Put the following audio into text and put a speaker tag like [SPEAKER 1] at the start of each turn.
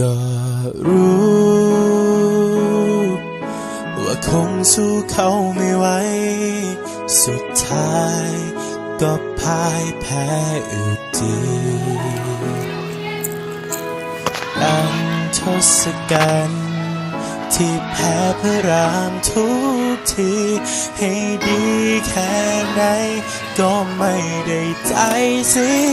[SPEAKER 1] ก็รู้ ว่าคงสู้เขาไม่ไหว สุดท้ายก็พ่ายแพ้อึดดีอันทศกัณฐ์ที่แพ้พระรามทุกที ให้ดีแค่ไหน ก็ไม่ได้ใจสิ